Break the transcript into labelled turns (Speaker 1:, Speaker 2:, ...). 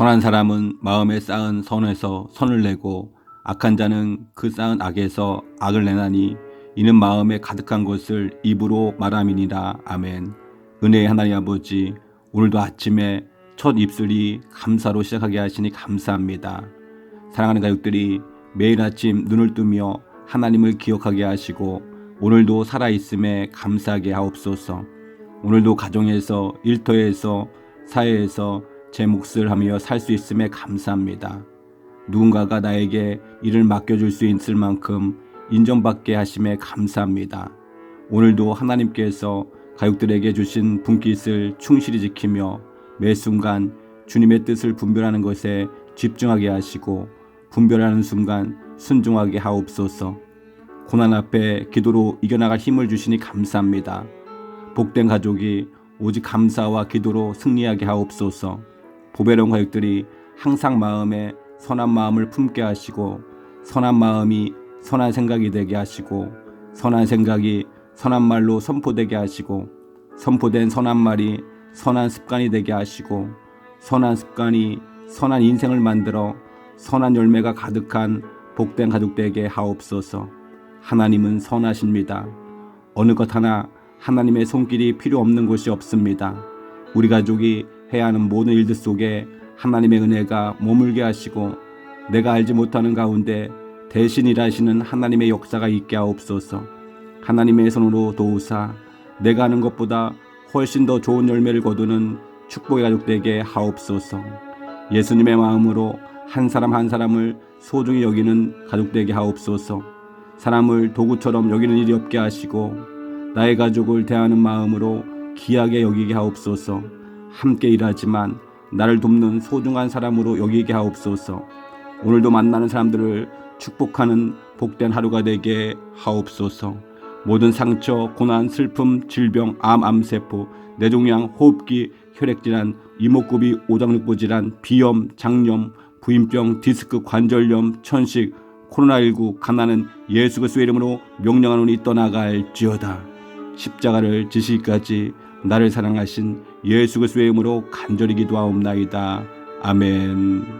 Speaker 1: 선한 사람은 마음에 쌓은 선에서 선을 내고 악한 자는 그 쌓은 악에서 악을 내나니 이는 마음에 가득한 것을 입으로 말함이니라 아멘. 은혜의 하나님 아버지 오늘도 아침에 첫 입술이 감사로 시작하게 하시니 감사합니다. 사랑하는 가족들이 매일 아침 눈을 뜨며 하나님을 기억하게 하시고 오늘도 살아있음에 감사하게 하옵소서. 오늘도 가정에서 일터에서 사회에서 제 몫을 하며 살 수 있음에 감사합니다. 누군가가 나에게 일을 맡겨줄 수 있을 만큼 인정받게 하심에 감사합니다. 오늘도 하나님께서 가족들에게 주신 분깃을 충실히 지키며 매 순간 주님의 뜻을 분별하는 것에 집중하게 하시고 분별하는 순간 순종하게 하옵소서. 고난 앞에 기도로 이겨나갈 힘을 주시니 감사합니다. 복된 가족이 오직 감사와 기도로 승리하게 하옵소서. 보배로운 가족들이 항상 마음에 선한 마음을 품게 하시고 선한 마음이 선한 생각이 되게 하시고 선한 생각이 선한 말로 선포되게 하시고 선포된 선한 말이 선한 습관이 되게 하시고 선한 습관이 선한 인생을 만들어 선한 열매가 가득한 복된 가족 되게 하옵소서. 하나님은 선하십니다. 어느 것 하나 하나님의 손길이 필요 없는 곳이 없습니다. 우리 가족이 해야 하는 모든 일들 속에 하나님의 은혜가 머물게 하시고 내가 알지 못하는 가운데 대신 일하시는 하나님의 역사가 있게 하옵소서. 하나님의 손으로 도우사 내가 하는 것보다 훨씬 더 좋은 열매를 거두는 축복의 가족 되게 하옵소서. 예수님의 마음으로 한 사람 한 사람을 소중히 여기는 가족 되게 하옵소서. 사람을 도구처럼 여기는 일이 없게 하시고 나의 가족을 대하는 마음으로 귀하게 여기게 하옵소서. 함께 일하지만 나를 돕는 소중한 사람으로 여기게 하옵소서. 오늘도 만나는 사람들을 축복하는 복된 하루가 되게 하옵소서. 모든 상처, 고난, 슬픔, 질병, 암, 암세포, 뇌종양, 호흡기, 혈액질환, 이목구비, 오장육부 질환, 비염, 장염, 부인병, 디스크, 관절염, 천식, 코로나19 가난은 예수 그리스도의 이름으로 명령하노니 떠나갈지어다. 십자가를 지시기까지 나를 사랑하신 예수 그리스도의 이름으로 간절히 기도하옵나이다. 아멘.